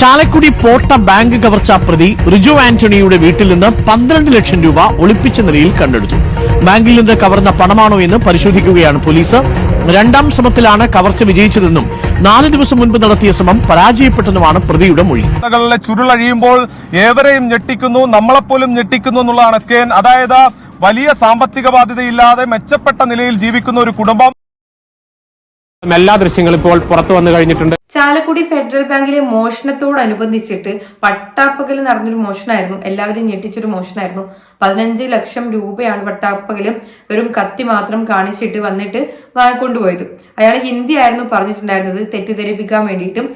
ചാലക്കുടി പോട്ട bank കവർച്ചാ പ്രതി റിജു ആന്റണിയുടെ വീട്ടിൽ നിന്ന് പന്ത്രണ്ട് ലക്ഷം രൂപ ഒളിപ്പിച്ച നിലയിൽ കണ്ടെടുത്തു. ബാങ്കിൽ നിന്ന് കവർന്ന പണമാണോ എന്ന് പരിശോധിക്കുകയാണ് പോലീസ്. രണ്ടാം ശ്രമത്തിലാണ് കവർച്ച വിജയിച്ചതെന്നും നാല് ദിവസം മുൻപ് നടത്തിയ ശ്രമം പരാജയപ്പെട്ടെന്നുമാണ് പ്രതിയുടെ മൊഴി. ചുരുളഴിയുമ്പോൾ ഏവരെയും ഞെട്ടിക്കുന്നു നമ്മളെപ്പോലും ഞെട്ടിക്കുന്നു എന്നുള്ളതാണ് സ്കേൻ അതായത് വലിയ സാമ്പത്തിക ബാധ്യതയില്ലാതെ മെച്ചപ്പെട്ട നിലയിൽ ജീവിക്കുന്ന ഒരു കുടുംബം. എല്ലാ ദൃശ്യങ്ങളും ഇപ്പോൾ പുറത്തു വന്നു കഴിഞ്ഞിട്ടുണ്ട്. ചാലക്കുടി ഫെഡറൽ ബാങ്കിലെ മോഷണത്തോടനുബന്ധിച്ചിട്ട് പട്ടാപ്പകൽ നടന്നൊരു മോഷണമായിരുന്നു. എല്ലാവരും ഞെട്ടിച്ചൊരു മോഷണമായിരുന്നു. പതിനഞ്ച് ലക്ഷം രൂപയാണ് പട്ടാപ്പകലും വെറും കത്തി മാത്രം കാണിച്ചിട്ട് വന്നിട്ട് വാങ്ങിക്കൊണ്ടുപോയത് അയാൾ ഹിന്ദി ആയിരുന്നു പറഞ്ഞിട്ടുണ്ടായിരുന്നത്. തെറ്റിദ്ധരിപ്പിക്കാൻ വേണ്ടിയിട്ടും.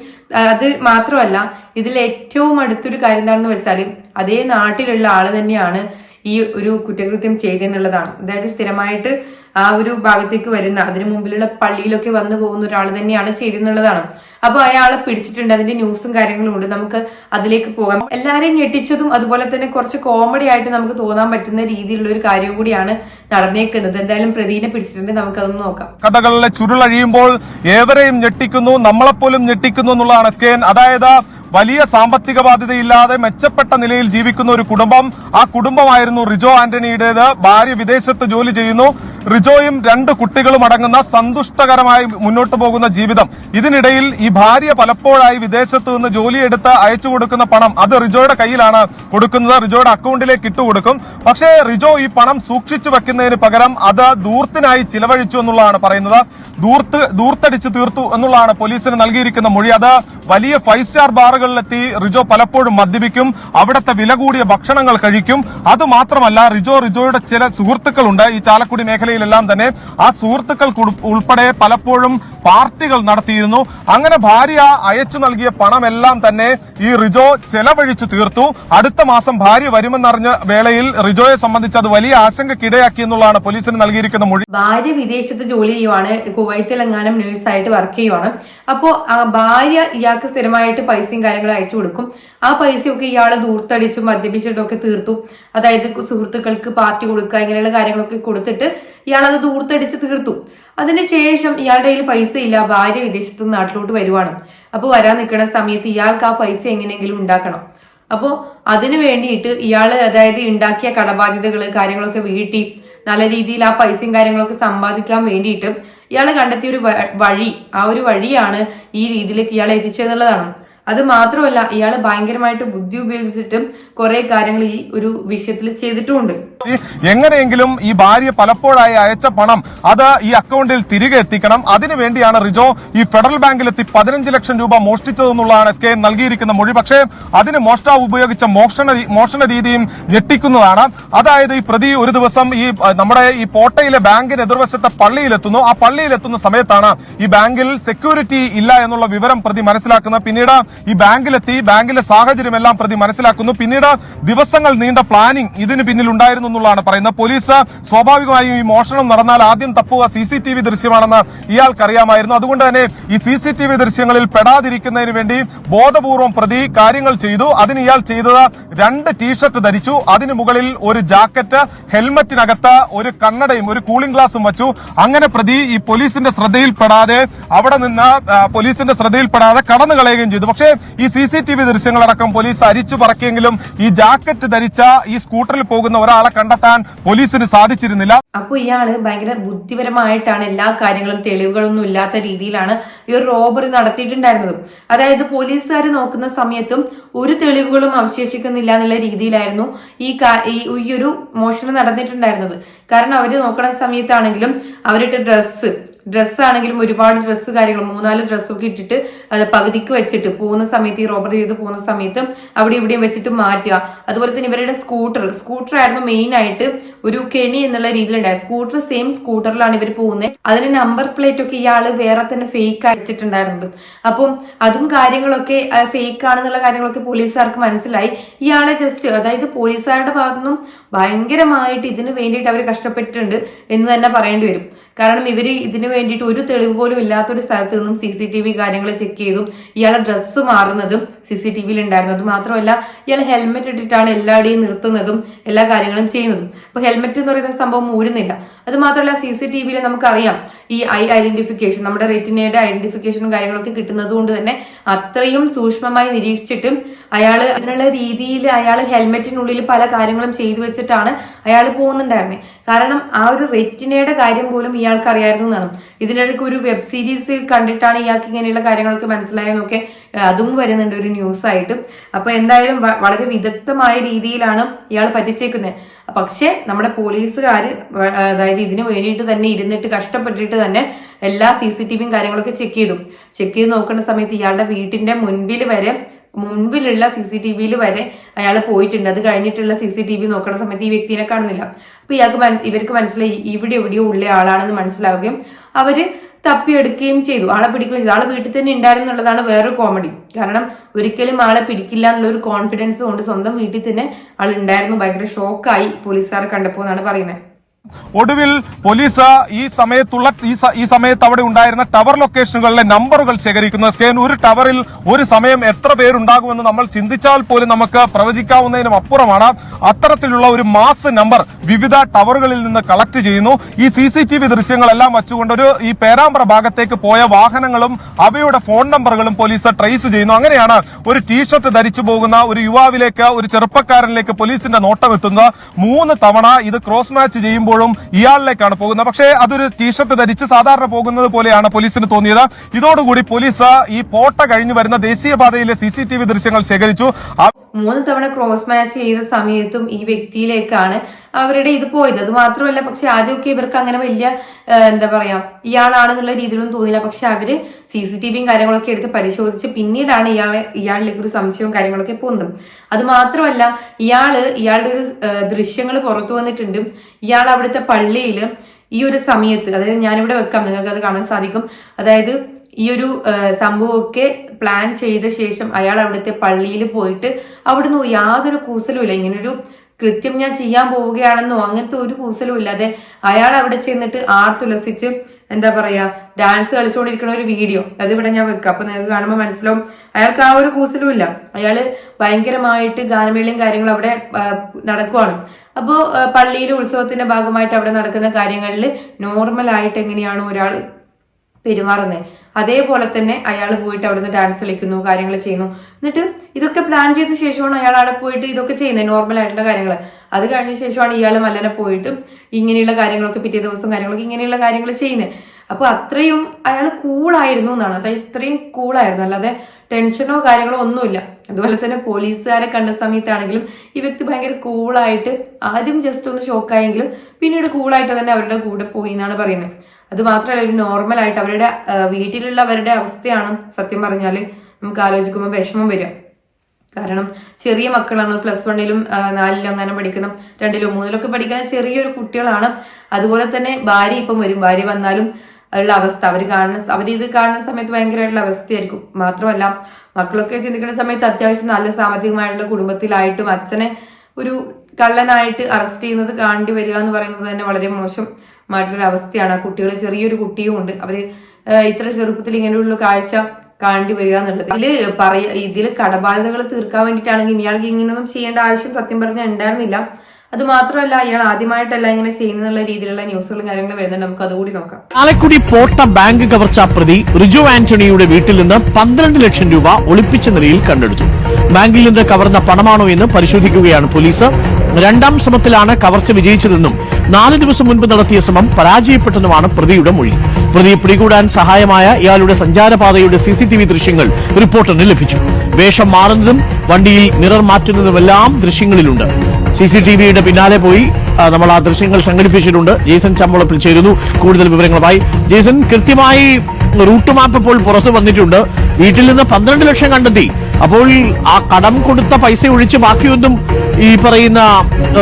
അത് മാത്രമല്ല ഇതിൽ ഏറ്റവും അടുത്തൊരു കാര്യം എന്താണെന്ന് വെച്ചാൽ അതേ നാട്ടിലുള്ള ആൾ തന്നെയാണ് ഈ ഒരു കുറ്റകൃത്യം ചെയ്തെന്നുള്ളതാണ് അതായത് സ്ഥിരമായിട്ട് ആ ഒരു ഭാഗത്തേക്ക് വരുന്ന അതിനു മുമ്പിലുള്ള പള്ളിയിലൊക്കെ വന്നു പോകുന്ന ഒരാൾ തന്നെയാണ് ചെയ്തെന്നുള്ളതാണ് അപ്പൊ അയാളെ പിടിച്ചിട്ടുണ്ട് അതിന്റെ ന്യൂസും കാര്യങ്ങളും ഉണ്ട്. നമുക്ക് അതിലേക്ക് പോകാം. എല്ലാരെയും ഞെട്ടിച്ചതും അതുപോലെ തന്നെ കുറച്ച് കോമഡി ആയിട്ട് നമുക്ക് തോന്നാൻ പറ്റുന്ന രീതിയിലുള്ള ഒരു കാര്യം കൂടിയാണ് നടന്നേക്കുന്നത്. എന്തായാലും പ്രതിനെ പിടിച്ചിട്ടുണ്ട് നമുക്ക് നമുക്കതൊന്ന് നോക്കാം. കഥകളിലെ ചുരുളഴിയുമ്പോൾ ഏവരെയും ഞെട്ടിക്കുന്നു നമ്മളെപ്പോലും ഞെട്ടിക്കുന്നു എന്നുള്ളതാണ് എൻ അതായത് വലിയ സാമ്പത്തിക ബാധ്യതയില്ലാതെ മെച്ചപ്പെട്ട നിലയിൽ ജീവിക്കുന്ന ഒരു കുടുംബം. ആ കുടുംബമായിരുന്നു റിജോ ആന്റണിയുടേത്. ഭാര്യ വിദേശത്ത് ജോലി ചെയ്യുന്നു. റിജോയും രണ്ട് കുട്ടികളും അടങ്ങുന്ന സന്തുഷ്ടകരമായി മുന്നോട്ട് പോകുന്ന ജീവിതം. ഇതിനിടയിൽ ഈ ഭാര്യ പലപ്പോഴായി വിദേശത്ത് നിന്ന് ജോലിയെടുത്ത് അയച്ചു കൊടുക്കുന്ന പണം അത് റിജോയുടെ കയ്യിലാണ് കൊടുക്കുന്നത്. റിജോയുടെ അക്കൗണ്ടിലേക്ക് ഇട്ടുകൊടുക്കും പക്ഷേ റിജോ ഈ പണം സൂക്ഷിച്ചു വെക്കുന്നതിന് പകരം അത് ദൂർത്തിനായി ചിലവഴിച്ചു എന്നുള്ളതാണ് പറയുന്നത്. ദൂർത്ത് ദൂർത്തടിച്ചു തീർത്തു എന്നുള്ളതാണ് പോലീസിന് നൽകിയിരിക്കുന്ന മൊഴി. അത് വലിയ ഫൈവ് സ്റ്റാർ ബാറുകളിലെത്തി റിജോ പലപ്പോഴും മദ്യപിക്കും. അവിടുത്തെ വില കൂടിയ ഭക്ഷണങ്ങൾ കഴിക്കും. അത് മാത്രമല്ല റിജോ റിജോയുടെ ചില സുഹൃത്തുക്കളുണ്ട് ഈ ചാലക്കുടി മേഖലയിലെല്ലാം തന്നെ ആ സുഹൃത്തുക്കൾ കുൾ- ഉൾപ്പെടെ പലപ്പോഴും പാർട്ടികൾ നടത്തിയിരുന്നു. അങ്ങനെ ഭാര്യ അയച്ചു നൽകിയ പണമെല്ലാം തന്നെ ഈ റിജോ ചെലവഴിച്ചു തീർത്തു. അടുത്ത മാസം ഭാര്യ വരുമെന്നറിഞ്ഞ വേളയിൽ റിജോയെ സംബന്ധിച്ച് അത് വലിയ ആശങ്കക്കിടയാക്കി എന്നുള്ളതാണ് പോലീസിന് നൽകിയിരിക്കുന്ന മൊഴി. ഭാര്യ വിദേശത്ത് ജോലി ചെയ്യുവാണ്. കുവൈത്തിലെങ്ങാനും നേഴ്സായിട്ട് വർക്ക് ചെയ്യുവാണ്. അപ്പോൾ ഭാര്യ ഇയാൾക്ക് സ്ഥിരമായിട്ട് പൈസയും കാര്യങ്ങളും അയച്ചു കൊടുക്കും. ആ പൈസയൊക്കെ ഇയാൾ ദൂർത്തടിച്ചും മദ്യപിച്ചിട്ടും ഒക്കെ തീർത്തു. അതായത് സുഹൃത്തുക്കൾക്ക് പാർട്ടി കൊടുക്കുക ഇങ്ങനെയുള്ള കാര്യങ്ങളൊക്കെ കൊടുത്തിട്ട് ഇയാൾ അത് ദൂർത്തടിച്ച് തീർത്തു. അതിനുശേഷം ഇയാളുടെ കയ്യിൽ പൈസ ഇല്ല ഭാര്യ വിദേശത്ത് നാട്ടിലോട്ട് വരുവാണ്. അപ്പോൾ വരാൻ നിൽക്കുന്ന സമയത്ത് ഇയാൾക്ക് ആ പൈസ എങ്ങനെയെങ്കിലും ഉണ്ടാക്കണം. അപ്പോൾ അതിനു വേണ്ടിയിട്ട് ഇയാൾ അതായത് ഉണ്ടാക്കിയ കടബാധ്യതകൾ കാര്യങ്ങളൊക്കെ വീട്ടി നല്ല രീതിയിൽ ആ പൈസയും കാര്യങ്ങളൊക്കെ സമ്പാദിക്കാൻ വേണ്ടിയിട്ട് ഇയാൾ കണ്ടെത്തിയ ഒരു വഴി ആ ഒരു വഴിയാണ് ഈ രീതിയിലേക്ക് ഇയാളെ എത്തിച്ചതെന്നുള്ളതാണ് അത് മാത്രമല്ല ഇയാൾ ഭയങ്കരമായിട്ട് ബുദ്ധി ഉപയോഗിച്ചിട്ടും കുറെ കാര്യങ്ങൾ ഈ ഒരു വിഷയത്തിൽ ചെയ്തിട്ടുമുണ്ട്. എങ്ങനെയെങ്കിലും ഈ ഭാര്യ പലപ്പോഴായി അയച്ച പണം അത് ഈ അക്കൗണ്ടിൽ തിരികെ എത്തിക്കണം. അതിനുവേണ്ടിയാണ് റിജോ ഈ ഫെഡറൽ ബാങ്കിലെത്തി പതിനഞ്ച് ലക്ഷം രൂപ മോഷ്ടിച്ചതെന്നുള്ളതാണ് എസ് കെ എം നൽകിയിരിക്കുന്ന മൊഴി. പക്ഷേ അതിന് മോഷ്ടാവ് ഉപയോഗിച്ച മോഷണ മോഷണ രീതിയും ഞെട്ടിക്കുന്നതാണ്. അതായത് ഈ പ്രതി ഒരു ദിവസം ഈ നമ്മുടെ ഈ പോട്ടയിലെ ബാങ്കിന് എതിർവശത്തെ പള്ളിയിലെത്തുന്നു. ആ പള്ളിയിലെത്തുന്ന സമയത്താണ് ഈ ബാങ്കിൽ സെക്യൂരിറ്റി ഇല്ല എന്നുള്ള വിവരം പ്രതി മനസ്സിലാക്കുന്നത്. പിന്നീട് ഈ ബാങ്കിലെത്തി ബാങ്കിലെ സാഹചര്യമെല്ലാം പ്രതി മനസ്സിലാക്കുന്നു. പിന്നീട് ദിവസങ്ങൾ നീണ്ട പ്ലാനിംഗ് ഇതിന് പിന്നിൽ ഉണ്ടായിരുന്നു എന്നുള്ളതാണ് പറയുന്നത്. പോലീസ് സ്വാഭാവികമായും ഈ മോഷണം നടന്നാൽ ആദ്യം തപ്പുക സി സി ടി വി ദൃശ്യമാണെന്ന് ഇയാൾക്കറിയാമായിരുന്നു. അതുകൊണ്ട് തന്നെ ഈ സി സി ടി വി ദൃശ്യങ്ങളിൽ പെടാതിരിക്കുന്നതിന് വേണ്ടി ബോധപൂർവം പ്രതി കാര്യങ്ങൾ ചെയ്തു. അതിന് ഇയാൾ ചെയ്തത് രണ്ട് ടീഷർട്ട് ധരിച്ചു. അതിന് മുകളിൽ ഒരു ജാക്കറ്റ് ഹെൽമറ്റിനകത്ത് ഒരു കണ്ണടയും ഒരു കൂളിംഗ് ഗ്ലാസും വച്ചു. അങ്ങനെ പ്രതി ഈ പോലീസിന്റെ ശ്രദ്ധയിൽപ്പെടാതെ അവിടെ നിന്ന് പോലീസിന്റെ ശ്രദ്ധയിൽപ്പെടാതെ കടന്നു കളയുകയും ചെയ്തു. പക്ഷേ ഈ സി സി ടി വി ദൃശ്യങ്ങളടക്കം പോലീസ് അരിച്ചു പറക്കിയെങ്കിലും ഈ ജാക്കറ്റ് ധരിച്ച ഈ സ്കൂട്ടറിൽ പോകുന്ന ഒരാളെ കണ്ടെത്താൻ പോലീസിന് സാധിച്ചിരുന്നില്ല. അപ്പോൾ ഇയാൾ ഭയങ്കര ബുദ്ധിപരമായിട്ടാണ് എല്ലാ കാര്യങ്ങളും തെളിവുകളൊന്നും ഇല്ലാത്ത രീതിയിലാണ് ഈ ഒരു റോബറി നടത്തിയിട്ടുണ്ടായിരുന്നത്. അതായത് പോലീസുകാർ നോക്കുന്ന സമയത്തും ഒരു തെളിവുകളും അവശേഷിക്കുന്നില്ല എന്നുള്ള രീതിയിലായിരുന്നു ഈ ഈ ഒരു മോഷണം നടന്നിട്ടുണ്ടായിരുന്നത്. കാരണം അവർ നോക്കുന്ന സമയത്താണെങ്കിലും അവരുടെ ഡ്രസ്സ് ഡ്രസ്സ് ആണെങ്കിലും ഒരുപാട് ഡ്രസ്സ് കാര്യങ്ങൾ മൂന്നാൽ ഡ്രസ്സൊക്കെ ഇട്ടിട്ട് അത് പകുതിക്ക് വെച്ചിട്ട് പോകുന്ന സമയത്ത് ഈ റോബർ ചെയ്ത് പോകുന്ന സമയത്ത് അവിടെ ഇവിടെയും വെച്ചിട്ട് മാറ്റുക. അതുപോലെ തന്നെ ഇവരുടെ സ്കൂട്ടർ സ്കൂട്ടർ ആയിരുന്നു മെയിൻ ആയിട്ട് ഒരു കെണി എന്നുള്ള രീതിയിലുണ്ടായി സ്കൂട്ടർ സെയിം സ്കൂട്ടറിലാണ് ഇവർ പോകുന്നത് അതിന് നമ്പർ പ്ലേറ്റ് ഒക്കെ ഇയാൾ വേറെ തന്നെ ഫേക്ക് അയച്ചിട്ടുണ്ടായിരുന്നത് അപ്പം അതും കാര്യങ്ങളൊക്കെ ഫേക്ക് ആണെന്നുള്ള കാര്യങ്ങളൊക്കെ പോലീസുകാർക്ക് മനസ്സിലായി. ഇയാളെ ജസ്റ്റ് അതായത് പോലീസുകാരുടെ ഭാഗത്തുനിന്നും ഭയങ്കരമായിട്ട് ഇതിനു വേണ്ടിയിട്ട് അവർ കഷ്ടപ്പെട്ടിട്ടുണ്ട് എന്ന് തന്നെ പറയേണ്ടി വരും. കാരണം ഇവർ ഇതിനു വേണ്ടിയിട്ട് ഒരു തെളിവ് പോലും ഇല്ലാത്തൊരു സ്ഥലത്ത് നിന്നും സി സി ടി വി കാര്യങ്ങൾ ചെക്ക് ചെയ്തു ഇയാളെ ഡ്രസ്സ് മാറുന്നതും സി സി ടി വിയിൽ ഉണ്ടായിരുന്നതും മാത്രമല്ല ഇയാൾ ഹെൽമെറ്റ് ഇട്ടിട്ടാണ് എല്ലാവരുടെയും നിർത്തുന്നതും എല്ലാ കാര്യങ്ങളും ചെയ്യുന്നതും. അപ്പൊ ഹെൽമെറ്റ് എന്ന് പറയുന്ന സംഭവം ഊരുന്നില്ല. അത് മാത്രമല്ല സി സി ടി വിയിൽ നമുക്കറിയാം ഈ ഐ ഐഡന്റിഫിക്കേഷൻ നമ്മുടെ റെറ്റിനയുടെ ഐഡന്റിഫിക്കേഷനും കാര്യങ്ങളൊക്കെ കിട്ടുന്നത് കൊണ്ട് തന്നെ അത്രയും സൂക്ഷ്മമായി നിരീക്ഷിച്ചിട്ടും അയാൾ അതിനുള്ള രീതിയിൽ അയാൾ ഹെൽമെറ്റിനുള്ളിൽ പല കാര്യങ്ങളും ചെയ്തു വെച്ചിട്ടാണ് അയാൾ പോകുന്നുണ്ടായിരുന്നത് കാരണം ആ ഒരു റെറ്റിനയുടെ കാര്യം പോലും ഇയാൾക്ക് അറിയായിരുന്നു എന്നാണ്. ഇതിനിടയ്ക്ക് ഒരു വെബ് സീരീസ് കണ്ടിട്ടാണ് ഇയാൾക്ക് ഇങ്ങനെയുള്ള കാര്യങ്ങളൊക്കെ മനസ്സിലായെന്നൊക്കെ അതും വരുന്നുണ്ട് ഒരു ന്യൂസ് ആയിട്ട്. അപ്പൊ എന്തായാലും വളരെ വിദഗ്ധമായ രീതിയിലാണ് ഇയാൾ പറ്റിച്ചേക്കുന്നത് പക്ഷേ നമ്മുടെ പോലീസുകാർ അതായത് ഇതിനു വേണ്ടിയിട്ട് തന്നെ ഇരുന്നിട്ട് കഷ്ടപ്പെട്ടിട്ട് തന്നെ എല്ലാ സി സി ടി വിയും കാര്യങ്ങളൊക്കെ ചെക്ക് ചെയ്തു. ചെക്ക് ചെയ്ത് നോക്കുന്ന സമയത്ത് ഇയാളുടെ വീട്ടിന്റെ മുൻപിൽ വരെ മുൻപിലുള്ള സി സി ടി വിയിൽ വരെ അയാൾ പോയിട്ടുണ്ട്. അത് കഴിഞ്ഞിട്ടുള്ള സി സി ടി വി നോക്കുന്ന സമയത്ത് ഈ വ്യക്തിനെ കാണുന്നില്ല. അപ്പൊ ഇയാൾക്ക് ഇവർക്ക് മനസ്സിലായി ഇവിടെ എവിടെയോ ഉള്ള ആളാണെന്ന് മനസ്സിലാവുകയും അവർ തപ്പിയെടുക്കുകയും ചെയ്തു. ആളെ പിടിക്കുകയും ചെയ്തു. ആളെ വീട്ടിൽ തന്നെ ഉണ്ടായിരുന്നുള്ളതാണ് വേറൊരു കോമഡി കാരണം ഒരിക്കലും ആളെ പിടിക്കില്ല എന്നുള്ള ഒരു കോൺഫിഡൻസ് കൊണ്ട് സ്വന്തം വീട്ടിൽ തന്നെ ആൾ ഉണ്ടായിരുന്നു. ഭയങ്കര ഷോക്കായി പോലീസുകാർ കണ്ടപ്പോൾ എന്നാണ് പറയുന്നത്. ഒടുവിൽ പോലീസ് ഈ സമയത്തുള്ള ഈ സമയത്ത് അവിടെ ഉണ്ടായിരുന്ന ടവർ ലൊക്കേഷനുകളിലെ നമ്പറുകൾ ശേഖരിക്കുന്നു. സ്കേൻ ഒരു ടവറിൽ ഒരു സമയം എത്ര പേരുണ്ടാകുമെന്ന് നമ്മൾ ചിന്തിച്ചാൽ പോലും നമുക്ക് പ്രവചിക്കാവുന്നതിനും അപ്പുറമാണ്. അത്തരത്തിലുള്ള ഒരു മാസ് നമ്പർ വിവിധ ടവറുകളിൽ നിന്ന് കളക്ട് ചെയ്യുന്നു. ഈ സി സി ടി വി ദൃശ്യങ്ങളെല്ലാം വച്ചുകൊണ്ട് ഒരു ഈ പേരാമ്പ്ര ഭാഗത്തേക്ക് പോയ വാഹനങ്ങളും അവയുടെ ഫോൺ നമ്പറുകളും പോലീസ് ട്രേസ് ചെയ്യുന്നു. അങ്ങനെയാണ് ഒരു ടീഷർട്ട് ധരിച്ചു പോകുന്ന ഒരു യുവാവിലേക്ക് ഒരു ചെറുപ്പക്കാരനിലേക്ക് പോലീസിന്റെ നോട്ടം എത്തുന്നത്. മൂന്ന് തവണ ഇത് ക്രോസ് മാച്ച് ചെയ്യുമ്പോഴും ഇയാളിലേക്കാണ് പോകുന്നത്. പക്ഷേ അതൊരു ടീഷർട്ട് ധരിച്ച് സാധാരണ പോകുന്നത് പോലെയാണ് പോലീസിന് തോന്നിയത്. ഇതോടുകൂടി പോലീസ് ഈ പോട്ട കഴിഞ്ഞു വരുന്ന ദേശീയപാതയിലെ സി ദൃശ്യങ്ങൾ ശേഖരിച്ചു. മൂന്ന് തവണ ക്രോസ് മാച്ച് ചെയ്ത സമയത്തും ഈ വ്യക്തിയിലേക്കാണ് അവരുടെ ഇത് പോയത്. അത് മാത്രമല്ല പക്ഷെ ആദ്യമൊക്കെ ഇവർക്ക് അങ്ങനെ വലിയ എന്താ പറയാ ഇയാളാണെന്നുള്ള രീതിയിലൊന്നും തോന്നിയില്ല. പക്ഷെ അവർ സി സി ടി വിയും കാര്യങ്ങളൊക്കെ എടുത്ത് പരിശോധിച്ച് പിന്നീടാണ് ഇയാളെ ഇയാളിലേക്ക് ഒരു സംശയവും കാര്യങ്ങളൊക്കെ പോകുന്നത് അത് മാത്രമല്ല ഇയാൾ ഇയാളുടെ ഒരു ദൃശ്യങ്ങൾ പുറത്തു വന്നിട്ടുണ്ട്. ഇയാൾ അവിടുത്തെ പള്ളിയിൽ ഈ ഒരു സമയത്ത് അതായത് ഞാനിവിടെ വെക്കാം നിങ്ങൾക്ക് അത് കാണാൻ സാധിക്കും. അതായത് ഈ ഒരു സംഭവമൊക്കെ പ്ലാൻ ചെയ്ത ശേഷം അയാൾ അവിടുത്തെ പള്ളിയിൽ പോയിട്ട് അവിടുന്ന് യാതൊരു കൂസലുമില്ല ഇങ്ങനൊരു കൃത്യം ഞാൻ ചെയ്യാൻ പോവുകയാണെന്നോ അങ്ങനത്തെ ഒരു കൂസലും ഇല്ലാതെ അയാൾ അവിടെ ചെന്നിട്ട് ആർ തുലസിച്ച് എന്താ പറയാ ഡാൻസ് കളിച്ചുകൊണ്ടിരിക്കുന്ന ഒരു വീഡിയോ അത് ഇവിടെ ഞാൻ വെക്കാം. അപ്പൊ നിങ്ങൾക്ക് കാണുമ്പോൾ മനസ്സിലാവും. അയാൾക്ക് ആ ഒരു കൂസലും ഇല്ല. അയാൾ ഭയങ്കരമായിട്ട് ഗാനമേളയും കാര്യങ്ങളും അവിടെ നടക്കുവാണ്. അപ്പോൾ പള്ളിയിലെ ഉത്സവത്തിന്റെ ഭാഗമായിട്ട് അവിടെ നടക്കുന്ന കാര്യങ്ങളിൽ നോർമൽ ആയിട്ട് എങ്ങനെയാണോ ഒരാൾ പെരുമാറുന്നത് അതേപോലെ തന്നെ അയാൾ പോയിട്ട് അവിടുന്ന് ഡാൻസ് കളിക്കുന്നു കാര്യങ്ങൾ ചെയ്യുന്നു. എന്നിട്ട് ഇതൊക്കെ പ്ലാൻ ചെയ്ത ശേഷമാണ് അയാൾ അവിടെ പോയിട്ട് ഇതൊക്കെ ചെയ്യുന്നത് നോർമൽ ആയിട്ടുള്ള കാര്യങ്ങൾ. അത് കഴിഞ്ഞ ശേഷമാണ് ഇയാൾ മല്ലനെ പോയിട്ട് ഇങ്ങനെയുള്ള കാര്യങ്ങളൊക്കെ പിറ്റേ ദിവസം കാര്യങ്ങളൊക്കെ ഇങ്ങനെയുള്ള കാര്യങ്ങൾ ചെയ്യുന്നത് അപ്പൊ അത്രയും അയാൾ കൂളായിരുന്നു എന്നാണ്. അതായത് ഇത്രയും കൂളായിരുന്നു അല്ലാതെ ടെൻഷനോ കാര്യങ്ങളോ ഒന്നുമില്ല. അതുപോലെ തന്നെ പോലീസുകാരെ കണ്ട സമയത്താണെങ്കിലും ഈ വ്യക്തി ഭയങ്കര കൂളായിട്ട് ആദ്യം ജസ്റ്റ് ഒന്ന് ഷോക്കായെങ്കിലും പിന്നീട് കൂളായിട്ട് തന്നെ അവരുടെ കൂടെ പോയി എന്നാണ് പറയുന്നത്. അത് ഒരു നോർമൽ ആയിട്ട് അവരുടെ വീട്ടിലുള്ളവരുടെ അവസ്ഥയാണ് സത്യം പറഞ്ഞാൽ നമുക്ക് ആലോചിക്കുമ്പോൾ വിഷമം വരിക. കാരണം ചെറിയ മക്കളാണ് പ്ലസ് വണ്ണിലും നാലിലും അങ്ങനെ പഠിക്കുന്ന രണ്ടിലും മൂന്നിലൊക്കെ പഠിക്കുന്ന ചെറിയൊരു കുട്ടികളാണ്. അതുപോലെ തന്നെ ഭാര്യ ഇപ്പം വരും. ഭാര്യ വന്നാലും ഉള്ള അവസ്ഥ. അവർ കാണുന്ന അവർ ഇത് കാണുന്ന സമയത്ത് ഭയങ്കരമായിട്ടുള്ള അവസ്ഥയായിരിക്കും. മാത്രമല്ല മക്കളൊക്കെ ചിന്തിക്കുന്ന സമയത്ത് അത്യാവശ്യം നല്ല സാമ്പത്തികമായിട്ടുള്ള കുടുംബത്തിലായിട്ടും അച്ഛനെ ഒരു കള്ളനായിട്ട് അറസ്റ്റ് ചെയ്യുന്നത് കാണേണ്ടി വരിക എന്ന് പറയുന്നത് തന്നെ വളരെ മോശമായിട്ടുള്ള അവസ്ഥയാണ് ആ കുട്ടികൾ ചെറിയൊരു കുട്ടിയും ഉണ്ട് അവർ ഇത്ര ചെറുപ്പത്തിൽ ഇങ്ങനെയുള്ള കാഴ്ച കാണേണ്ടി വരിക എന്നുള്ളത്. ഇതിൽ പറയ ഇതിൽ കടബാധ്യതകൾ തീർക്കാൻ വേണ്ടിയിട്ടാണെങ്കിൽ ഇയാൾക്ക് ഇങ്ങനെയൊന്നും ചെയ്യേണ്ട ആവശ്യം സത്യം പറഞ്ഞാൽ ഉണ്ടായിരുന്നില്ല. അത് മാത്രമല്ല ഇയാൾ ആദ്യമായിട്ടല്ല ഇങ്ങനെ ചെയ്യുന്നുള്ള രീതിയിലുള്ള ന്യൂസുകളും കാര്യങ്ങളും വരുന്നുണ്ട്. നമുക്ക് അതുകൂടി നോക്കാം. ആലക്കുടി പോട്ട ബാങ്ക് കവർച്ച പ്രതി റിജു ആന്റണിയുടെ വീട്ടിൽ നിന്ന് പന്ത്രണ്ട് ലക്ഷം രൂപ ഒളിപ്പിച്ച നിലയിൽ കണ്ടെടുത്തു. ബാങ്കിൽ നിന്ന് കവർന്ന പണമാണോ എന്ന് പരിശോധിക്കുകയാണ് പോലീസ്. രണ്ടാം ശ്രമത്തിലാണ് കവർച്ച വിജയിച്ചതെന്നും നാല് ദിവസം മുൻപ് നടത്തിയ ശ്രമം പരാജയപ്പെട്ടതുമാണ് പ്രതിയുടെ മൊഴി. പ്രതിയെ പിടികൂടാൻ സഹായമായ ഇയാളുടെ സഞ്ചാരപാതയുടെ സി സി ടി വി ദൃശ്യങ്ങൾ റിപ്പോർട്ടറിന് ലഭിച്ചു. വേഷം മാറുന്നതും വണ്ടിയിൽ നിറർ മാറ്റുന്നതുമെല്ലാം ദൃശ്യങ്ങളിലുണ്ട്. സി സി ടി വിയുടെ പിന്നാലെ പോയി നമ്മൾ ആ ദൃശ്യങ്ങൾ സംഘടിപ്പിച്ചിട്ടുണ്ട്. ജേസൺ ചമ്പളപ്പിൽ ചേരുന്നു. കൂടുതൽ വിവരങ്ങളുമായി ജേസൺ കൃത്യമായി റൂട്ട് മാപ്പ് ഇപ്പോൾ പുറത്തു വന്നിട്ടുണ്ട്. വീട്ടിൽ നിന്ന് പന്ത്രണ്ട് ലക്ഷം കണ്ടെത്തി. അപ്പോൾ ആ കടം കൊടുത്ത പൈസ ഒഴിച്ച് ബാക്കിയൊന്നും ഈ പറയുന്ന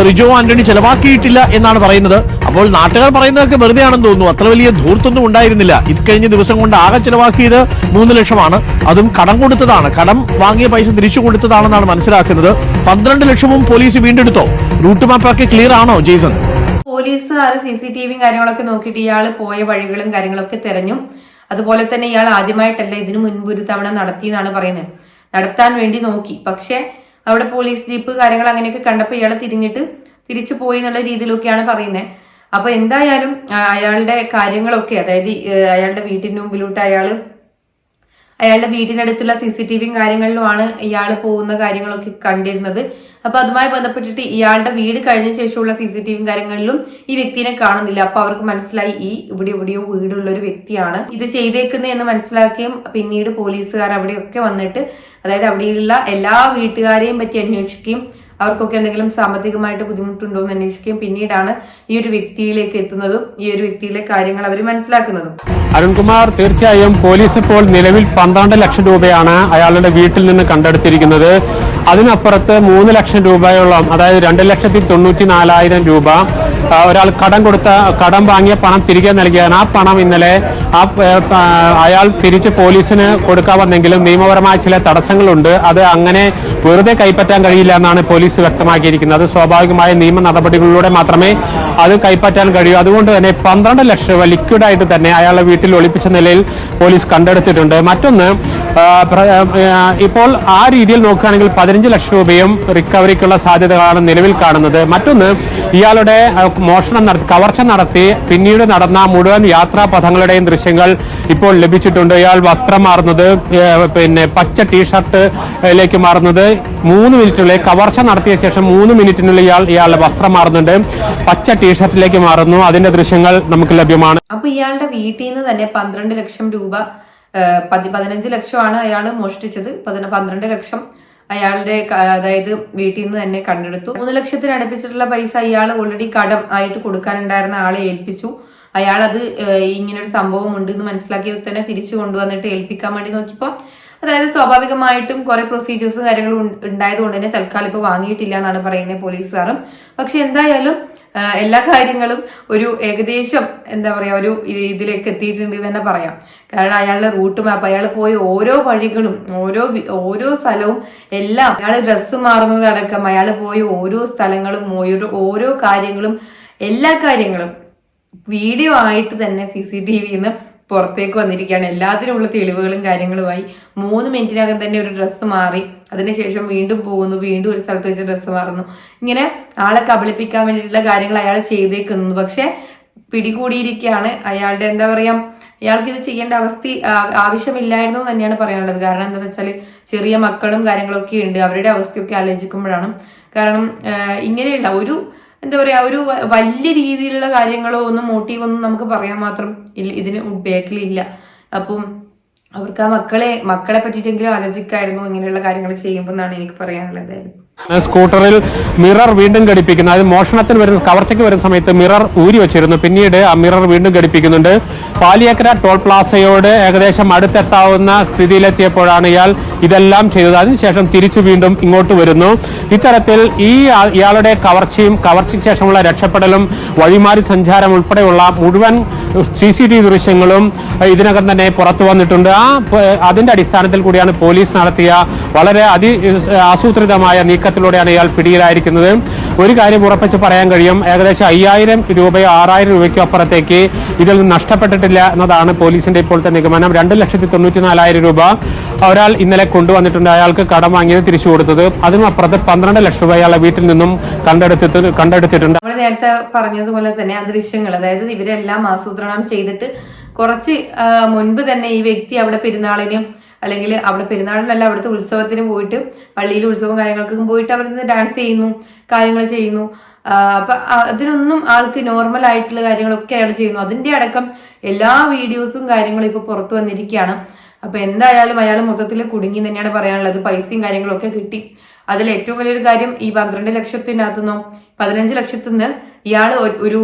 റിജോ ആന്റണി ചെലവാക്കിയിട്ടില്ല എന്നാണ് പറയുന്നത്. അപ്പോൾ നാട്ടുകാർ പറയുന്നതൊക്കെ വെറുതെ ആണെന്ന് തോന്നുന്നു. അത്ര വലിയ ധൂർത്തൊന്നും ഉണ്ടായിരുന്നില്ല. ഇക്കഴിഞ്ഞ ദിവസം കൊണ്ട് ആകെ ചെലവാക്കിയത് മൂന്ന് ലക്ഷമാണ്. അതും കടം കൊടുത്തതാണ്. കടം വാങ്ങിയ പൈസ തിരിച്ചു കൊടുത്തതാണെന്നാണ് മനസ്സിലാക്കുന്നത്. പന്ത്രണ്ട് ലക്ഷവും പോലീസ് വീണ്ടെടുത്തോ? റൂട്ട് മാപ്പൊക്കെ ക്ലിയർ ആണോ ജെയ്സൺ? പോലീസുകാർ സി സി ടി വിയും കാര്യങ്ങളൊക്കെ നോക്കിയിട്ട് ഇയാൾ പോയ വഴികളും കാര്യങ്ങളൊക്കെ തെരഞ്ഞു. അതുപോലെ തന്നെ ഇയാൾ ആദ്യമായിട്ടല്ല ഇതിനു മുൻപ് ഒരു തവണ നടത്തി എന്നാണ് പറയുന്നത്. നടത്താൻ വേണ്ടി നോക്കി. പക്ഷെ അവിടെ പോലീസ് ജീപ്പ് കാര്യങ്ങൾ അങ്ങനെയൊക്കെ കണ്ടപ്പോൾ ഇയാളെ തിരിഞ്ഞിട്ട് തിരിച്ചു പോയി എന്നുള്ള രീതിയിലൊക്കെയാണ് പറയുന്നത്. അപ്പൊ എന്തായാലും അയാളുടെ കാര്യങ്ങളൊക്കെ അതായത് അയാളുടെ വീട്ടിന് മുമ്പിലോട്ട് അയാൾ അയാളുടെ വീടിനടുത്തുള്ള സി സി ടി വിയും കാര്യങ്ങളിലുമാണ് ഇയാൾ പോകുന്ന കാര്യങ്ങളൊക്കെ കണ്ടിരുന്നത്. അപ്പൊ അതുമായി ബന്ധപ്പെട്ടിട്ട് ഇയാളുടെ വീട് കഴിഞ്ഞ ശേഷമുള്ള സി സി ടി വിയും കാര്യങ്ങളിലും ഈ വ്യക്തിനെ കാണുന്നില്ല. അപ്പൊ അവർക്ക് മനസ്സിലായി ഈ ഇവിടെ എവിടെയോ വീടുള്ള ഒരു വ്യക്തിയാണ് ഇത് ചെയ്തേക്കുന്നത് എന്ന് മനസ്സിലാക്കിയും പിന്നീട് പോലീസുകാർ അവിടെയൊക്കെ വന്നിട്ട് അതായത് അവിടെയുള്ള എല്ലാ വീട്ടുകാരെയും പറ്റി അന്വേഷിക്കുകയും അവർക്കൊക്കെ എന്തെങ്കിലും സാമ്പത്തികമായിട്ട് ബുദ്ധിമുട്ടുണ്ടോ എന്ന് അന്വേഷിക്കുകയും പിന്നീടാണ് ഈ ഒരു വ്യക്തിയിലേക്ക് എത്തുന്നതും ഈ ഒരു വ്യക്തിയിലെ കാര്യങ്ങൾ അവർ മനസ്സിലാക്കുന്നതും. അരുൺകുമാർ തീർച്ചയായും പോലീസ് ഇപ്പോൾ നിലവിൽ പന്ത്രണ്ട് ലക്ഷം രൂപയാണ് അയാളുടെ വീട്ടിൽ നിന്ന് കണ്ടെടുത്തിരിക്കുന്നത്. അതിനപ്പുറത്ത് മൂന്ന് ലക്ഷം രൂപയോളം അതായത് രണ്ട് ലക്ഷത്തി തൊണ്ണൂറ്റി നാലായിരം രൂപ ഒരാൾ കടം കൊടുത്ത കടം വാങ്ങിയ പണം തിരികെ നൽകിയാണ്. ആ പണം ഇന്നലെ ആ അയാൾ തിരിച്ച് പോലീസിന് കൊടുക്കാമെന്നെങ്കിലും നിയമപരമായ ചില തടസ്സങ്ങളുണ്ട്. അത് അങ്ങനെ വെറുതെ കൈപ്പറ്റാൻ കഴിയില്ല എന്നാണ് പോലീസ് വ്യക്തമാക്കിയിരിക്കുന്നത്. സ്വാഭാവികമായ നിയമ നടപടികളിലൂടെ മാത്രമേ അത് കൈപ്പറ്റാൻ കഴിയൂ. അതുകൊണ്ട് തന്നെ പന്ത്രണ്ട് ലക്ഷം രൂപ ലിക്വിഡായിട്ട് തന്നെ അയാളെ വീട്ടിൽ ഒളിപ്പിച്ച നിലയിൽ പോലീസ് കണ്ടെടുത്തിട്ടുണ്ട്. മറ്റൊന്ന് ഇപ്പോൾ ആ രീതിയിൽ നോക്കുകയാണെങ്കിൽ പതിനഞ്ച് ലക്ഷം രൂപയും റിക്കവറിക്കുള്ള സാധ്യതകളാണ് നിലവിൽ കാണുന്നത്. മറ്റൊന്ന് ഇയാളുടെ മോഷണം നടത്തി കവർച്ച നടത്തി പിന്നീട് നടന്ന മുഴുവൻ യാത്രാപഥങ്ങളുടെയും ദൃശ്യങ്ങൾ ഇപ്പോൾ ലഭിച്ചിട്ടുണ്ട്. ഇയാൾ വസ്ത്രം മാറുന്നത് പിന്നെ പച്ച ടീഷർട്ട് ടീഷർട്ടിലേക്ക് മാറുന്നത്. മൂന്ന് മിനിറ്റിനുള്ളിൽ കവർച്ച നടത്തിയ ശേഷം മൂന്ന് മിനിറ്റിനുള്ളിൽ ഇയാൾ ഇയാളുടെ വസ്ത്രം മാറുന്നുണ്ട്. പച്ച ടീഷർട്ടിലേക്ക് മാറുന്നു. അതിന്റെ ദൃശ്യങ്ങൾ നമുക്ക് ലഭ്യമാണ്. അപ്പൊ ഇയാളുടെ വീട്ടിൽ നിന്ന് തന്നെ പന്ത്രണ്ട് ലക്ഷം രൂപ പതി പതിനഞ്ച് ലക്ഷമാണ് അയാൾ മോഷ്ടിച്ചത്. പതിന പന്ത്രണ്ട് ലക്ഷം അയാളുടെ അതായത് വീട്ടിൽ നിന്ന് തന്നെ കണ്ടെടുത്തു. മൂന്ന് ലക്ഷത്തിന് അടുപ്പിച്ചിട്ടുള്ള പൈസ ഇയാൾ ഓൾറെഡി കടം ആയിട്ട് കൊടുക്കാനുണ്ടായിരുന്ന ആളെ ഏൽപ്പിച്ചു. അയാൾ അത് ഇങ്ങനൊരു സംഭവം ഉണ്ട് എന്ന് മനസ്സിലാക്കി തന്നെ തിരിച്ചു കൊണ്ടുവന്നിട്ട് ഏൽപ്പിക്കാൻ വേണ്ടി നോക്കിയപ്പോൾ അതായത് സ്വാഭാവികമായിട്ടും കുറെ പ്രൊസീജിയേഴ്സും കാര്യങ്ങളും ഉണ്ടായത് ഉണ്ടായതുകൊണ്ട് തന്നെ തൽക്കാലം ഇപ്പൊ വാങ്ങിയിട്ടില്ല എന്നാണ് പറയുന്നത് പോലീസുകാരും. പക്ഷെ എന്തായാലും എല്ലാ കാര്യങ്ങളും ഒരു ഏകദേശം എന്താ പറയാ ഒരു ഇതിലേക്ക് എത്തിയിട്ടുണ്ട് തന്നെ പറയാം. കാരണം അയാളുടെ റൂട്ട് മാപ്പ് അയാൾ പോയ ഓരോ വഴികളും ഓരോ ഓരോ സ്ഥലവും എല്ലാം അയാൾ ഡ്രസ്സ് മാറുന്നതടക്കം അയാൾ പോയ ഓരോ സ്ഥലങ്ങളും ഓരോ ഓരോ കാര്യങ്ങളും എല്ലാ കാര്യങ്ങളും വീഡിയോ ആയിട്ട് തന്നെ സി സി ടി വിന്ന് പുറത്തേക്ക് വന്നിരിക്കുകയാണ്. എല്ലാത്തിനുമുള്ള തെളിവുകളും കാര്യങ്ങളുമായി മൂന്ന് മിനിറ്റിനകം തന്നെ ഒരു ഡ്രസ്സ് മാറി. അതിനുശേഷം വീണ്ടും പോകുന്നു. വീണ്ടും ഒരു സ്ഥലത്ത് വെച്ച് ഡ്രസ്സ് മാറുന്നു. ഇങ്ങനെ ആളെ കബളിപ്പിക്കാൻ വേണ്ടിയിട്ടുള്ള കാര്യങ്ങൾ അയാൾ ചെയ്തേക്കുന്നു. പക്ഷെ പിടികൂടിയിരിക്കുകയാണ്. അയാളുടെ എന്താ പറയാ അയാൾക്ക് ഇത് ചെയ്യേണ്ട അവസ്ഥ ആവശ്യമില്ലായിരുന്നു തന്നെയാണ് പറയാനുള്ളത്. കാരണം എന്താണെന്ന് വെച്ചാൽ ചെറിയ മക്കളും കാര്യങ്ങളൊക്കെ ഉണ്ട്. അവരുടെ അവസ്ഥയൊക്കെ ആലോചിക്കുമ്പോഴാണ്. കാരണം ഇങ്ങനെയുള്ള ഒരു എന്താ പറയാ ഒരു വലിയ രീതിയിലുള്ള കാര്യങ്ങളോ ഒന്നും മോട്ടീവ് ഒന്നും നമുക്ക് പറയാൻ മാത്രം ഇതിന് ബേക്കിലില്ല അപ്പം അവർക്ക് ആ മക്കളെ മക്കളെ പറ്റിയിട്ടെങ്കിലും ആലോചിക്കായിരുന്നു ഇങ്ങനെയുള്ള കാര്യങ്ങൾ ചെയ്യുമ്പോൾ എന്നാണ് എനിക്ക് പറയാനുള്ളത്. സ്കൂട്ടറിൽ മിറർ വീണ്ടും ഘടിപ്പിക്കുന്നു. അത് മോഷണത്തിന് വരുന്ന കവർച്ചയ്ക്ക് വരുന്ന സമയത്ത് മിറർ ഊരി വെച്ചിരുന്നു. പിന്നീട് ആ മിറർ വീണ്ടും ഘടിപ്പിക്കുന്നുണ്ട്. പാലിയക്കര ടോൾ പ്ലാസയോട് ഏകദേശം അടുത്തെത്താവുന്ന സ്ഥിതിയിലെത്തിയപ്പോഴാണ് ഇയാൾ ഇതെല്ലാം ചെയ്തത്. അതിനുശേഷം തിരിച്ചു വീണ്ടും ഇങ്ങോട്ട് വരുന്നു. ഇത്തരത്തിൽ ഈ ഇയാളുടെ കവർച്ചയും കവർച്ചയ്ക്ക് ശേഷമുള്ള രക്ഷപ്പെടലും വഴിമാറി സഞ്ചാരം ഉൾപ്പെടെയുള്ള മുഴുവൻ സി സി ടി വി ദൃശ്യങ്ങളും ഇതിനകം തന്നെ പുറത്തു വന്നിട്ടുണ്ട്. ആ അതിന്റെ അടിസ്ഥാനത്തിൽ കൂടിയാണ് പോലീസ് നടത്തിയ വളരെ അതി ആസൂത്രിതമായ നീക്കത്തിലൂടെയാണ് ഇയാൾ പിടിയിലായിരിക്കുന്നത്. ഒരു കാര്യം ഉറപ്പിച്ച് പറയാൻ കഴിയും. ഏകദേശം അയ്യായിരം രൂപയോ ആറായിരം രൂപയ്ക്കോ അപ്പുറത്തേക്ക് ഇതിൽ നിന്ന് നഷ്ടപ്പെട്ടിട്ടില്ല എന്നതാണ് പോലീസിന്റെ ഇപ്പോഴത്തെ നിഗമനം. രണ്ട് ലക്ഷത്തി തൊണ്ണൂറ്റി നാലായിരം രൂപ ഒരാൾ ഇന്നലെ കൊണ്ടുവന്നിട്ടുണ്ട്. അയാൾക്ക് കടം വാങ്ങിയത് തിരിച്ചു കൊടുത്തത്. അതിനപ്പുറത്ത് പന്ത്രണ്ട് ലക്ഷം രൂപ അയാളെ വീട്ടിൽ നിന്നും കണ്ടെടുത്തിട്ട് കണ്ടെടുത്തിട്ടുണ്ട്. നമ്മൾ നേരത്തെ പറഞ്ഞതുപോലെ തന്നെ ആ ദൃശ്യങ്ങൾ അതായത് ഇവരെല്ലാം ആസൂത്രണം ചെയ്തിട്ട് കുറച്ച് മുൻപ് തന്നെ ഈ വ്യക്തി അവിടെ പെരുന്നാളിന് അല്ലെങ്കിൽ അവിടെ പെരുന്നാളിനല്ല അവിടുത്തെ ഉത്സവത്തിന് പോയിട്ട് പള്ളിയിൽ ഉത്സവം കാര്യങ്ങൾക്കും പോയിട്ട് അവിടെ നിന്ന് ഡാൻസ് ചെയ്യുന്നു കാര്യങ്ങൾ ചെയ്യുന്നു. അപ്പൊ അതിനൊന്നും ആൾക്ക് നോർമൽ ആയിട്ടുള്ള കാര്യങ്ങളൊക്കെ അയാൾ ചെയ്യുന്നു. അതിന്റെ അടക്കം എല്ലാ വീഡിയോസും കാര്യങ്ങളും ഇപ്പൊ പുറത്തു വന്നിരിക്കുകയാണ്. അപ്പൊ എന്തായാലും അയാൾ മൊത്തത്തിൽ കുടുങ്ങി തന്നെയാണ് പറയാനുള്ളത്. പൈസയും കാര്യങ്ങളൊക്കെ കിട്ടി. അതിൽ ഏറ്റവും വലിയൊരു കാര്യം ഈ പന്ത്രണ്ട് ലക്ഷത്തിനകത്തുനിന്നോ പതിനഞ്ച് ലക്ഷത്തിന്ന് ഇയാൾ ഒരു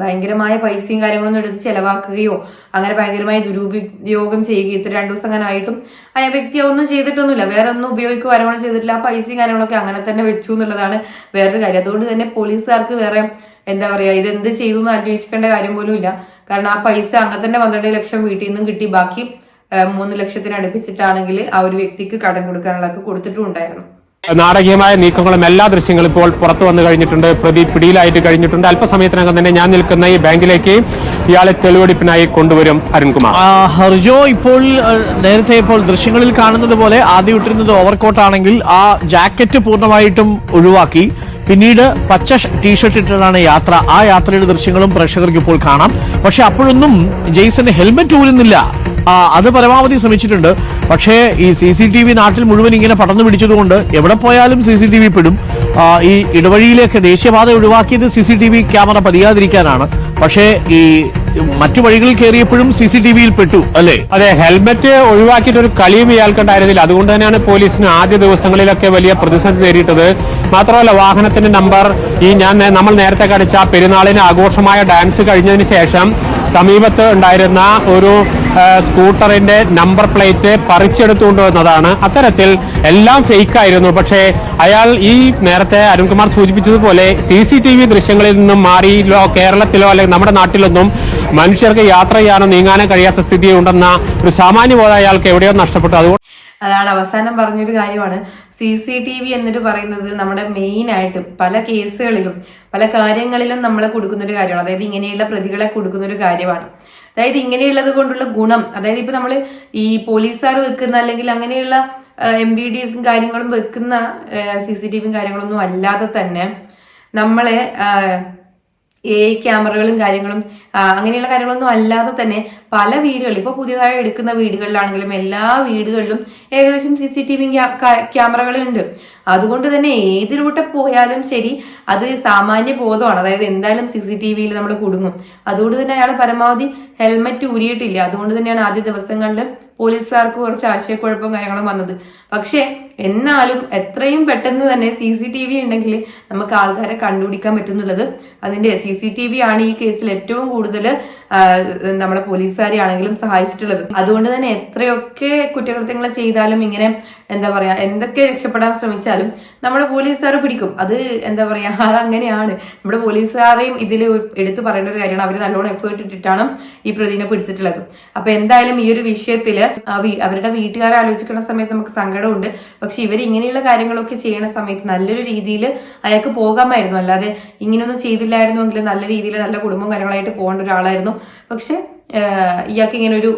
ഭയങ്കരമായ പൈസയും കാര്യങ്ങളൊന്നും എടുത്ത് ചെലവാക്കുകയോ അങ്ങനെ ഭയങ്കരമായി ദുരുപയോഗം ചെയ്യുകയോ ഇത്ര രണ്ടു ദിവസം അങ്ങനെ ആയിട്ടും ആ വ്യക്തി ഒന്നും ചെയ്തിട്ടൊന്നുമില്ല. വേറെ ഒന്നും ഉപയോഗിക്കുക കാര്യങ്ങളൊന്നും ചെയ്തിട്ടില്ല. ആ പൈസയും കാര്യങ്ങളൊക്കെ അങ്ങനെ തന്നെ വെച്ചു എന്നുള്ളതാണ് വേറൊരു കാര്യം. അതുകൊണ്ട് തന്നെ പോലീസുകാർക്ക് വേറെ എന്താ പറയാ ഇത് എന്ത് ചെയ്തു എന്ന് അന്വേഷിക്കേണ്ട കാര്യം പോലും ഇല്ല. കാരണം ആ പൈസ അങ്ങനെ തന്നെ പന്ത്രണ്ട് ലക്ഷം വീട്ടിൽ നിന്നും കിട്ടി. ബാക്കി മൂന്ന് ലക്ഷത്തിന് അടുപ്പിച്ചിട്ടാണെങ്കിൽ ആ ഒരു വ്യക്തിക്ക് കടം കൊടുക്കാനുള്ളതൊക്കെ കൊടുത്തിട്ടും ഉണ്ടായിരുന്നു നാടകീയമായ നീക്കങ്ങളും എല്ലാ ദൃശ്യങ്ങളും ഇപ്പോൾ പുറത്തു വന്നു കഴിഞ്ഞിട്ടുണ്ട്. പ്രതി പിടിയിലായിട്ട് കഴിഞ്ഞിട്ടുണ്ട്. അല്പസമയത്തിനകം തന്നെ ഞാൻ നിൽക്കുന്ന ഈ ബാങ്കിലേക്ക് ഇയാളെ തെളിവെടുപ്പിനായി കൊണ്ടുവരും അരുൺകുമാർ. ഹർജോ ഇപ്പോൾ നേരത്തെ ഇപ്പോൾ ദൃശ്യങ്ങളിൽ കാണുന്നത് പോലെ ആദ്യം ഇട്ടിരുന്നത് ഓവർകോട്ടാണെങ്കിൽ ആ ജാക്കറ്റ് പൂർണമായിട്ടും ഒഴിവാക്കി. പിന്നീട് പച്ച ടീഷർട്ട് ഇട്ടിട്ടാണ് യാത്ര. ആ യാത്രയുടെ ദൃശ്യങ്ങളും പ്രേക്ഷകർക്ക് ഇപ്പോൾ കാണാം. പക്ഷെ അപ്പോഴൊന്നും ജെയ്സന്റെ ഹെൽമെറ്റ് ഊരുന്നില്ല. അത് പരമാവധി ശ്രമിച്ചിട്ടുണ്ട്. പക്ഷേ ഈ സി സി ടി വി നാട്ടിൽ മുഴുവൻ ഇങ്ങനെ പടർന്നു പിടിച്ചതുകൊണ്ട് എവിടെ പോയാലും സി സി ടി വി പെടും. ഈ ഇടവഴിയിലേക്ക് ദേശീയപാത ഒഴിവാക്കിയത് C C T V camera പതിയാതിരിക്കാനാണ്. പക്ഷേ ഈ മറ്റു വഴികളിൽ കയറിയപ്പോഴും സി സി ടി വിയിൽ പെട്ടു അല്ലേ? അതെ ഹെൽമറ്റ് ഒഴിവാക്കിയിട്ട് ഒരു കളിയും ഇയാൾക്കുണ്ടായിരുന്നില്ല അതുകൊണ്ട് തന്നെയാണ് പോലീസിന് ആദ്യ ദിവസങ്ങളിലൊക്കെ വലിയ പ്രതിസന്ധി നേരിട്ടത്. മാത്രമല്ല വാഹനത്തിന്റെ നമ്പർ ഈ ഞാൻ നമ്മൾ നേരത്തെ കാണിച്ച ആ പെരുന്നാളിന് ആഘോഷമായ ഡാൻസ് കഴിഞ്ഞതിന് ശേഷം സമീപത്ത് ഉണ്ടായിരുന്ന ഒരു സ്കൂട്ടറിന്റെ നമ്പർ പ്ലേറ്റ് പറിച്ചെടുത്തുകൊണ്ട് വന്നതാണ്. അത്തരത്തിൽ എല്ലാം ഫേക്ക് ആയിരുന്നു പക്ഷേ അയാൾ ഈ നേരത്തെ അരുൺകുമാർ സൂചിപ്പിച്ചതുപോലെ സി സി ടി വി ദൃശ്യങ്ങളിൽ നിന്നും മാറി കേരളത്തിലോ അല്ലെങ്കിൽ നമ്മുടെ നാട്ടിലൊന്നും മനുഷ്യർക്ക് യാത്ര ചെയ്യാനോ നീങ്ങാനോ കഴിയാത്ത സ്ഥിതി ഉണ്ടെന്ന ഒരു സാമാന്യബോധം അയാൾക്ക് എവിടെയോ നഷ്ടപ്പെട്ടു. അതുകൊണ്ട് അതാണ് അവസാനം പറഞ്ഞൊരു കാര്യമാണ്. സി സി ടി വി എന്നിട്ട് പറയുന്നത് നമ്മുടെ മെയിൻ ആയിട്ട് പല കേസുകളിലും പല കാര്യങ്ങളിലും നമ്മളെ കൊടുക്കുന്ന ഒരു കാര്യമാണ്. അതായത് ഇങ്ങനെയുള്ള പ്രതികളെ കൊടുക്കുന്ന ഒരു കാര്യമാണ്. അതായത് ഇങ്ങനെയുള്ളത് കൊണ്ടുള്ള ഗുണം അതായത് ഇപ്പൊ നമ്മൾ ഈ പോലീസുകാർ വെക്കുന്ന അല്ലെങ്കിൽ അങ്ങനെയുള്ള എം ബി ഡിസും കാര്യങ്ങളും വെക്കുന്ന സി സി ടി വിയും കാര്യങ്ങളൊന്നും അല്ലാതെ തന്നെ നമ്മളെ എ ക്യാമറകളും കാര്യങ്ങളും അങ്ങനെയുള്ള കാര്യങ്ങളൊന്നും അല്ലാതെ തന്നെ പല വീടുകളിൽ ഇപ്പോൾ പുതിയതായി എടുക്കുന്ന വീടുകളിലാണെങ്കിലും എല്ലാ വീടുകളിലും ഏകദേശം സി സി ടി വി ക്യാമറകളുണ്ട്. അതുകൊണ്ട് തന്നെ ഏതിലൂടെ പോയാലും ശരി അത് സാമാന്യ ബോധമാണ്. അതായത് എന്തായാലും സി സി ടി വിയിൽ നമ്മൾ കുടുങ്ങും. അതുകൊണ്ട് തന്നെ അയാൾ പരമാവധി ഹെൽമെറ്റ് ഊരിയിട്ടില്ല. അതുകൊണ്ട് തന്നെയാണ് ആദ്യ ദിവസങ്ങളിൽ പോലീസുകാർക്ക് കുറച്ച് ആശയക്കുഴപ്പവും കാര്യങ്ങളും വന്നത്. പക്ഷേ എന്നാലും എത്രയും പെട്ടെന്ന് തന്നെ സി സി ടി വി ഉണ്ടെങ്കിൽ നമുക്ക് ആൾക്കാരെ കണ്ടുപിടിക്കാൻ പറ്റുന്നുള്ളത് അതിന്റെ സി സി ടി വി ആണ് ഈ കേസിൽ ഏറ്റവും കൂടുതൽ നമ്മുടെ പോലീസുകാരെ ആണെങ്കിലും സഹായിച്ചിട്ടുള്ളത്. അതുകൊണ്ട് തന്നെ എത്രയൊക്കെ കുറ്റകൃത്യങ്ങൾ ചെയ്താലും ഇങ്ങനെ എന്താ പറയാ എന്തൊക്കെ രക്ഷപ്പെടാൻ ശ്രമിച്ചാലും നമ്മുടെ പോലീസുകാർ പിടിക്കും. അത് എന്താ പറയാ അത് അങ്ങനെയാണ് നമ്മുടെ പോലീസുകാരെയും ഇതിൽ എടുത്തു പറയേണ്ട ഒരു കാര്യമാണ്. അവർ നല്ലോണം എഫേർട്ട് ഇട്ടിട്ടാണ് ഈ പ്രതിനെ പിടിച്ചിട്ടുള്ളത്. അപ്പൊ എന്തായാലും ഈ ഒരു വിഷയത്തിൽ അവരുടെ വീട്ടുകാരെ ആലോചിക്കുന്ന സമയത്ത് നമുക്ക് സങ്കടമുണ്ട്. പക്ഷെ ഇവർ ഇങ്ങനെയുള്ള കാര്യങ്ങളൊക്കെ ചെയ്യണ സമയത്ത് നല്ലൊരു രീതിയിൽ അയാൾക്ക് പോകാമായിരുന്നു. അല്ലാതെ ഇങ്ങനെയൊന്നും ചെയ്തില്ലായിരുന്നുവെങ്കിൽ നല്ല രീതിയിൽ നല്ല കുടുംബം കാര്യങ്ങളായിട്ട് പോകേണ്ട ഒരാളായിരുന്നു. പക്ഷെ ഇയാൾക്ക് ഇങ്ങനെ ഒരു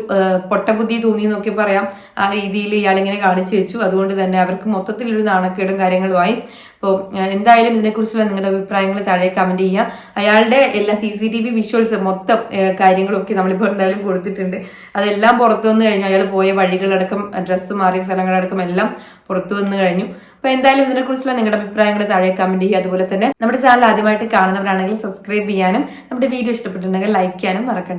പൊട്ടബുദ്ധി തോന്നി എന്നൊക്കെ പറയാം. ആ രീതിയിൽ ഇയാൾ ഇങ്ങനെ കാണിച്ചു വെച്ചു. അതുകൊണ്ട് തന്നെ അവർക്ക് മൊത്തത്തിലൊരു നാണക്കേടും കാര്യങ്ങളുമായി. അപ്പോൾ എന്തായാലും ഇതിനെക്കുറിച്ചുള്ള നിങ്ങളുടെ അഭിപ്രായങ്ങൾ താഴെ കമന്റ് ചെയ്യുക. അയാളുടെ എല്ലാ C C T V visuals മൊത്തം കാര്യങ്ങളൊക്കെ നമ്മളിപ്പോൾ എന്തായാലും കൊടുത്തിട്ടുണ്ട്. അതെല്ലാം പുറത്തു വന്നു കഴിഞ്ഞു. അയാൾ പോയ വഴികളടക്കം ഡ്രസ്സ് മാറിയ സ്ഥലങ്ങളടക്കം എല്ലാം പുറത്തു വന്നു കഴിഞ്ഞു. അപ്പോൾ എന്തായാലും ഇതിനെക്കുറിച്ചുള്ള നിങ്ങളുടെ അഭിപ്രായങ്ങൾ താഴെ കമന്റ് ചെയ്യുക. അതുപോലെ തന്നെ നമ്മുടെ ചാനൽ ആദ്യമായിട്ട് കാണുന്നവരാണെങ്കിൽ സബ്സ്ക്രൈബ് ചെയ്യാനും നമ്മുടെ വീഡിയോ ഇഷ്ടപ്പെട്ടിട്ടുണ്ടെങ്കിൽ ലൈക്ക് ചെയ്യാനും മറക്കണ്ട.